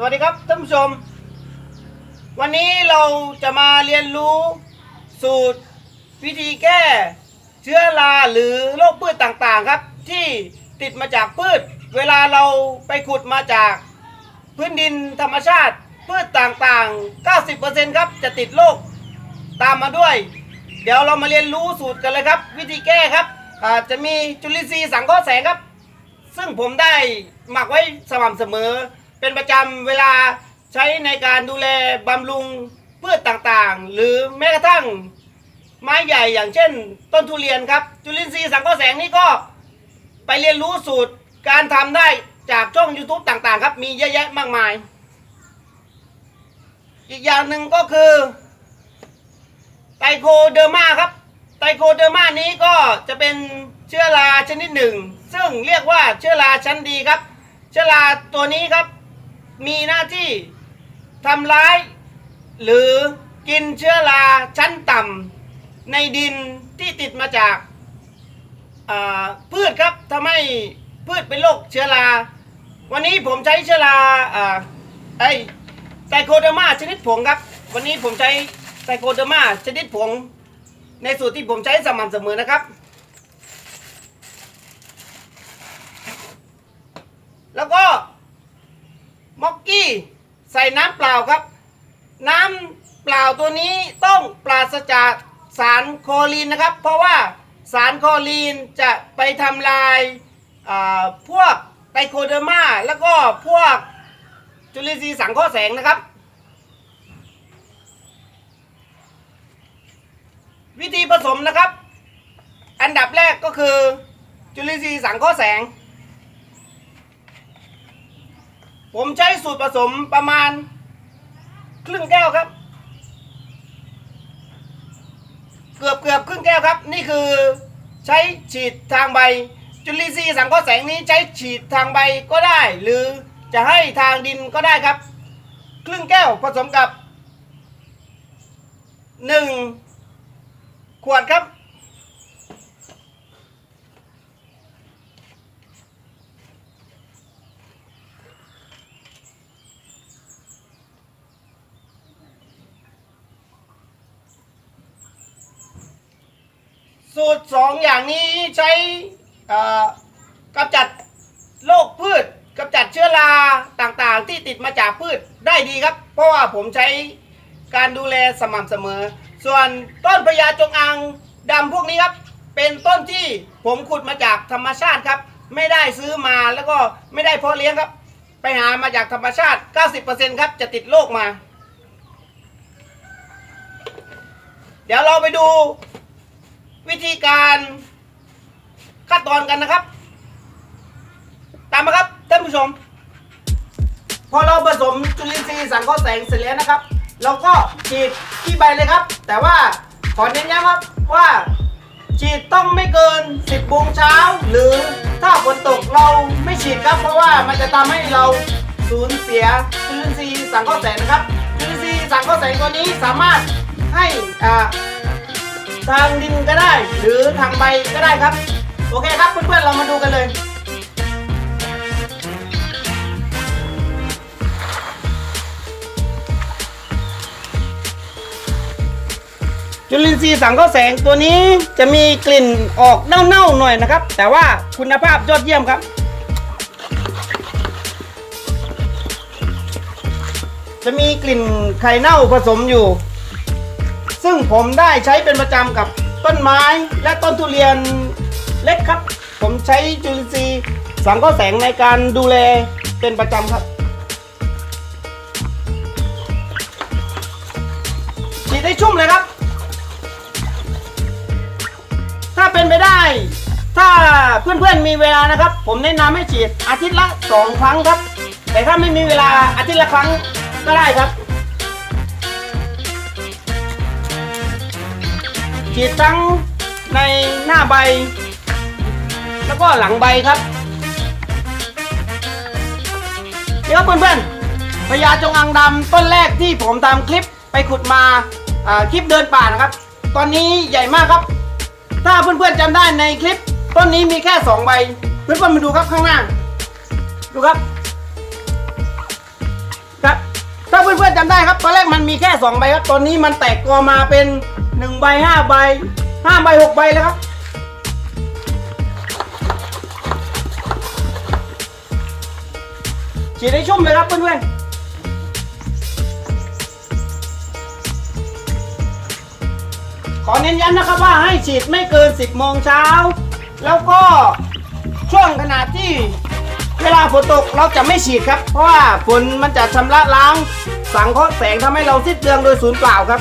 สวัสดีครับท่านผู้ชม วันนี้เราจะมาเรียนรู้สูตรวิธีแก้เชื้อราหรือโรคพืชต่างๆครับ ที่ติดมาจากพืช เวลาเราไปขุดมาจากพื้นดินธรรมชาติพืชต่างๆ 90%ครับจะติดโรคตามมาด้วย เดี๋ยวเรามาเรียนรู้สูตรกันเลยครับ วิธีแก้ครับจะมีจุลินทรีย์สังเคราะห์แสงครับ ซึ่งผมได้หมักไว้สม่ำเสมอ เป็นประจำเวลาใช้ในการดูแลบำรุงพืชต่างๆ หรือแม้กระทั่งไม้ใหญ่อย่างเช่น ต้นทุเรียนครับ จุลินทรีย์สังเคราะห์แสงนี่ก็ไปเรียนรู้สูตรการทำได้จากช่อง YouTube ต่างๆ ครับ มีเยอะแยะมากมาย อีกอย่างหนึ่งก็คือไตโคเดอร์มาครับ ไตโคเดอร์มานี้ก็จะเป็นเชื้อราชนิดหนึ่ง ซึ่งเรียกว่าเชื้อราชั้นดีครับ เชื้อราตัวนี้ครับ มีหน้าที่ทำร้าย หรือกินเชื้อราชั้นต่ำในดินที่ติดมาจากพืชครับทำให้พืชเป็นโรคเชื้อรา วันนี้ผมใช้เชื้อราอไอไตโคเดอร์มาชนิดผงครับ วันนี้ผมใช้ไตโคเดอร์มาชนิดผง ในสูตรที่ผมใช้สม่ำเสมอนะครับ แล้วก็ ม็อกกี้ ใส่น้ำเปล่าครับ น้ำเปล่าตัวนี้ต้องปราศจากสารโคลีนนะครับ เพราะว่าสารโคลีนจะไปทำลายพวกไตโคเดอร์มาแล้วก็พวกจุลินทรีย์สังเคราะห์แสงนะครับ วิธีผสมนะครับ อันดับแรกก็คือจุลินทรีย์สังเคราะห์แสง ผมใช้สูตรผสมประมาณ ครึ่งแก้วครับ เกือบเกือบครึ่งแก้วครับ นี่คือใช้ฉีดทางใบ จุลินทรีย์สังเคราะห์แสงนี้ใช้ฉีดทางใบก็ได้ หรือจะให้ทางดินก็ได้ครับ ครึ่งแก้วผสมกับหนึ่งขวดครับ สูตรสองอย่างนี้ใช้กำจัดโรคพืชกำจัดเชื้อราต่างๆ ที่ติดมาจากพืชได้ดีครับ เพราะว่าผมใช้การดูแลสม่ำเสมอ ส่วนต้นพญาจงอางดำพวกนี้ครับ เป็นต้นที่ผมขุดมาจากธรรมชาติครับ ไม่ได้ซื้อมาแล้วก็ไม่ได้เพาะเลี้ยงครับ ไปหามาจากธรรมชาติ 90%ครับจะติดโรคมา เดี๋ยวเราไปดู วิธีการขั้นตอนกันนะครับ ตามมาครับท่านผู้ชม พอเราผสมจุลินทรีย์สังเคราะห์แสงเสร็จแล้วนะครับ เราก็ฉีดที่ใบเลยครับ แต่ว่าขอเน้นย้ำครับว่าฉีดต้องไม่เกิน 10โมงเช้า หรือถ้าฝนตกเราไม่ฉีดครับ เพราะว่ามันจะทำให้เราสูญเสียจุลินทรีย์สังเคราะห์แสงนะครับจุลินทรีย์สังเคราะห์แสงตัวนี้สามารถให้อ่า ทางดินก็ได้ หรือทางใบก็ได้ครับ โอเคครับเพื่อนๆเรามาดูกันเลยจุลินทรีย์สังเคราะห์แสงตัวนี้จะมีกลิ่นออกเน่าๆหน่อยนะครับ แต่ว่าคุณภาพยอดเยี่ยมครับ จะมีกลิ่นไข่เน่าผสมอยู่ ซึ่งผมได้ใช้เป็นประจำกับต้นไม้และต้นทุเรียนเล็กครับ ผมใช้จุลินทรีย์สังเคราะห์แสงในการดูแลเป็นประจำครับฉีดให้ชุ่มเลยครับ ถ้าเป็นไปได้ ถ้าเพื่อนๆมีเวลานะครับ ผมแนะนำให้ฉีดอาทิตย์ละสองครั้งครับ แต่ถ้าไม่มีเวลาอาทิตย์ละครั้งก็ได้ครับ ฉีดทั้งในหน้าใบ แล้วก็หลังใบครับนี่ครับเพื่อนๆพญาจงอางดำต้นแรกที่ผมทำคลิปไปขุดมาคลิปเดินป่านะครับ ตอนนี้ใหญ่มากครับ ถ้าเพื่อนๆจำได้ในคลิป ต้นนี้มีแค่สองใบ เพื่อนๆมาดูครับข้างหน้า ดูครับครับ ถ้าเพื่อนๆจำได้ครับ ตอนแรกมันมีแค่สองใบครับ ตอนนี้มันแตกกอมาเป็น หนึ่งใบห้าใบห้าใบหกใบแล้วครับฉีดให้ชุ่มเลยครับเพื่อนๆขอเน้นย้ำนะครับว่าให้ฉีดไม่เกิน 10 โมงเช้า แล้วก็ช่วงขณะที่เวลาฝนตกเราจะไม่ฉีดครับ เพราะว่าฝนมันจะชำระล้าง สังเคราะห์แสงทำให้เราสิ้นเปลืองโดยศูนย์เปล่าครับ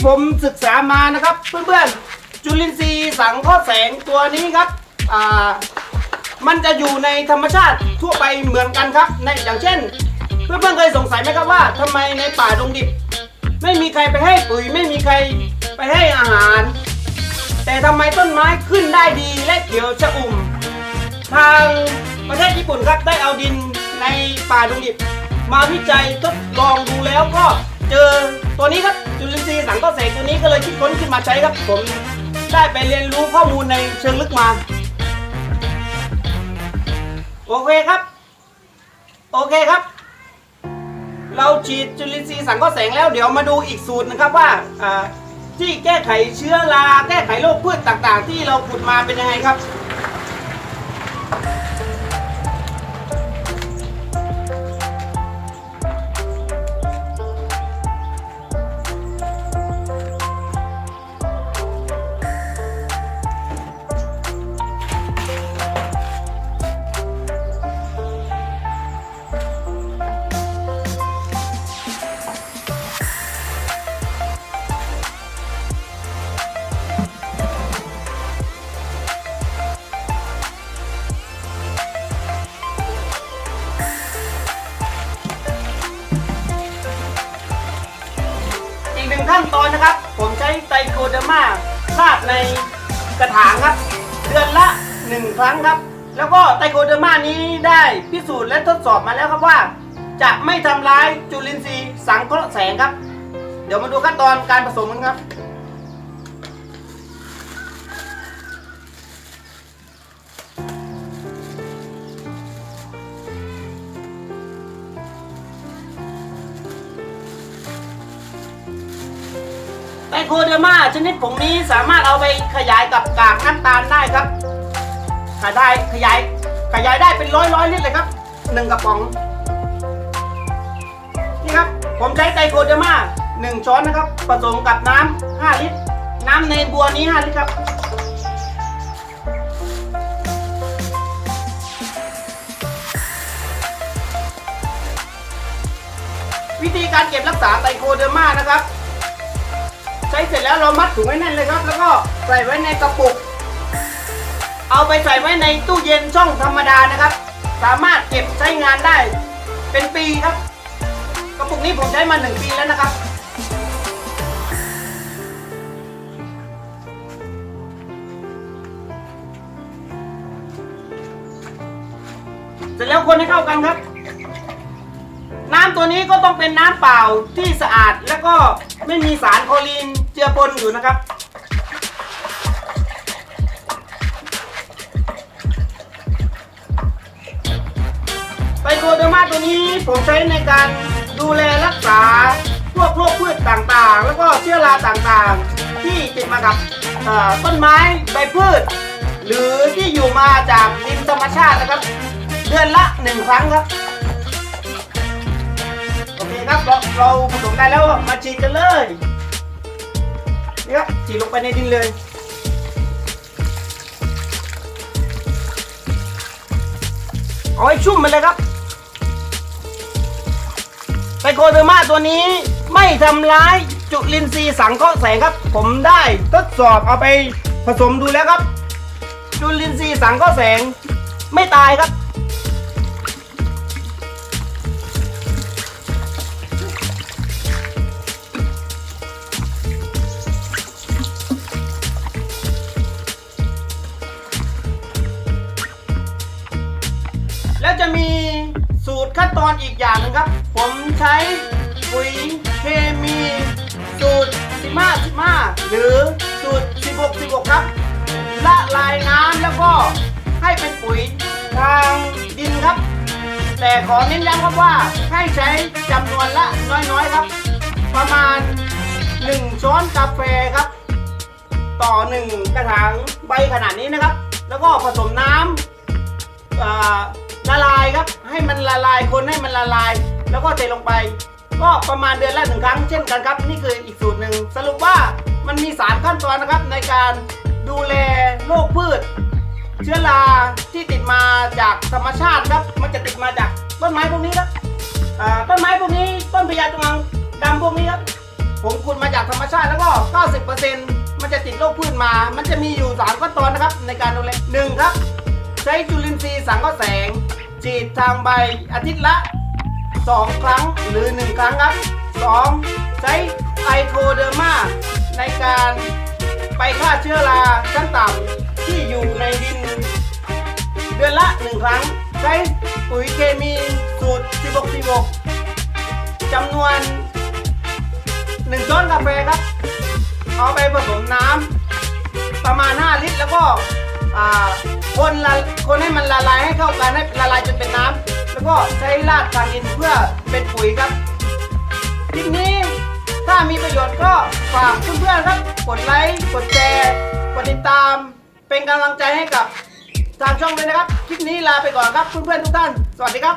ที่ผมศึกษามานะครับ เพื่อนๆ จุลินทรีย์สังเคราะห์แสงตัวนี้ครับอ่ามันจะอยู่ในธรรมชาติทั่วไปเหมือนกันครับ ในอย่างเช่น เพื่อนๆเคยสงสัยไหมครับว่าทำไมในป่าดงดิบ ไม่มีใครไปให้ปุ๋ย ไม่มีใครไปให้อาหาร แต่ทำไมต้นไม้ขึ้นได้ดีและเขียวชะอุ่ม ทางประเทศญี่ปุ่นครับได้เอาดินในป่าดงดิบ มาวิจัยทดลองดูแล้วก็เจอตัวนี้ครับ จุลินทรีย์สังเคราะห์แสงตัวนี้ก็เลยคิดค้นขึ้นมาใช้ครับผมได้ไปเรียนรู้ข้อมูลในเชิงลึกมา โอเคครับ โอเคครับ เราฉีดจุลินทรีย์สังเคราะห์แสงแล้วเดี๋ยวมาดูอีกสูตรนะครับว่าอ่าที่แก้ไขเชื้อราแก้ไขโรคพืชต่างๆ ที่เราขุดมาเป็นยังไงครับ ขั้นตอนนะครับ ผมใช้ไตรโคเดอร์มาราดในกระถางครับ เดือนละหนึ่งครั้งครับ แล้วก็ไตรโคเดอร์มานี้ได้พิสูจน์และทดสอบมาแล้วครับว่า จะไม่ทำร้ายจุลินทรีย์สังเคราะห์แสงครับ เดี๋ยวมาดูขั้นตอนการผสมกันครับ โคเดอร์มาชนิดผงนี้สามารถเอาไปขยายกับกากน้ำตาลได้ครับขายได้ขยายขยายได้เป็นร้อยร้อยลิตรเลยครับหนึ่งกระป๋องนี่ครับผมใช้ไตรโคเดอร์มาหนึ่งช้อนนะครับ ผสมกับน้ำห้าลิตร น้ำในบัวนี้ห้าลิตรครับวิธีการเก็บรักษาไตโคเดอร์มานะครับ ใช้เสร็จแล้วเรามัดถุงไว้แน่นเลยครับ แล้วก็ใส่ไว้ในกระปุก เอาไปใส่ไว้ในตู้เย็นช่องธรรมดานะครับ สามารถเก็บใช้งานได้ เป็นปีครับ กระปุกนี้ผมใช้มาหนึ่งปีแล้วนะครับเสร็จแล้วคนให้เข้ากันครับ น้ำตัวนี้ก็ต้องเป็นน้ำเปล่าที่สะอาด แล้วก็ไม่มีสารโคลอรีนเจือปนอยู่นะครับ ไตโคเดอร์มาตัวนี้ผมใช้ในการดูแลรักษาพวกโรคพืชต่างๆ แล้วก็เชื้อราต่างๆ ที่ติดมากับต้นไม้ใบพืช หรือที่อยู่มาจากดินธรรมชาตินะครับ เดือนละหนึ่งครั้งครับ ครับเราเราผสมได้แล้วมาฉีดกันเลยนี่ครับฉีดลงไปในดินเลยเอาให้ชุ่มไปเลยครับไตโคเดอร์มาตัวนี้ไม่ทำร้ายจุลินทรีย์สังเคราะห์แสงครับ ผมได้ทดสอบเอาไปผสมดูแล้วครับ จุลินทรีย์สังเคราะห์แสงไม่ตายครับ จะมีสูตรขั้นตอนอีกอย่างหนึงครับ ผมใช้ปุ๋ยเคมีสูตร 15 15 หรือสูตร 16 16 ครับ ละลายน้ำแล้วก็ให้เป็นปุ๋ยทางดินครับ แต่ขอเน้นย้ำครับว่าให้ใช้จำนวนละน้อยๆครับ ประมาณ 1 ช้อนกาแฟครับ ต่อ 1 กระถางใบขนาดนี้นะครับ แล้วก็ผสมน้ำอ่า ละลายครับ ให้มันละลายคนให้มันละลาย แล้วก็เทลงไป ก็ประมาณเดือนละหนึ่งครั้งเช่นกันครับ นี่คืออีกสูตรหนึ่งสรุปว่ามันมีสามขั้นตอนนะครับในการดูแลโรคพืช เชื้อราที่ติดมาจากธรรมชาติครับ มันจะติดมาจากต้นไม้พวกนี้ครับต้นไม้พวกนี้ต้นพญาจงอางดำพวกนี้ครับผมขุดมาจากธรรมชาติแล้วก็ 90%มันจะติดโรคพืชมา มันจะมีอยู่3ขั้นตอนนะครับ ในการดูแลหนึ่งครับ ใช้จุลินทรีย์สังเคราะห์แสง ฉีดทางใบอาทิตย์ละ 2 ครั้งหรือ 1 ครั้งครับ 2. ใช้ไอโคเดอร์มาในการไปฆ่าเชื้อราชั้นต่ำที่อยู่ในดิน เดือนละ 1 ครั้ง ใช้ปุ๋ยเคมีสูตร 16 16จำนวน 1 ช้อนกาแฟครับ เอาไปผสมน้ำประมาณ 5 ลิตรแล้วก็ อ่าคนละคนให้มันละลายให้เข้ากันให้ละลายจนเป็นน้ำแล้วก็ใช้ราดทางดินเพื่อเป็นปุ๋ยครับคลิปนี้ถ้ามีประโยชน์ก็ฝากเพื่อนๆครับกดไลค์กดแชร์กดติดตาม เป็นกำลังใจให้กับทางช่องด้วยนะครับ คลิปนี้ลาไปก่อนครับเพื่อนๆทุกท่าน สวัสดีครับ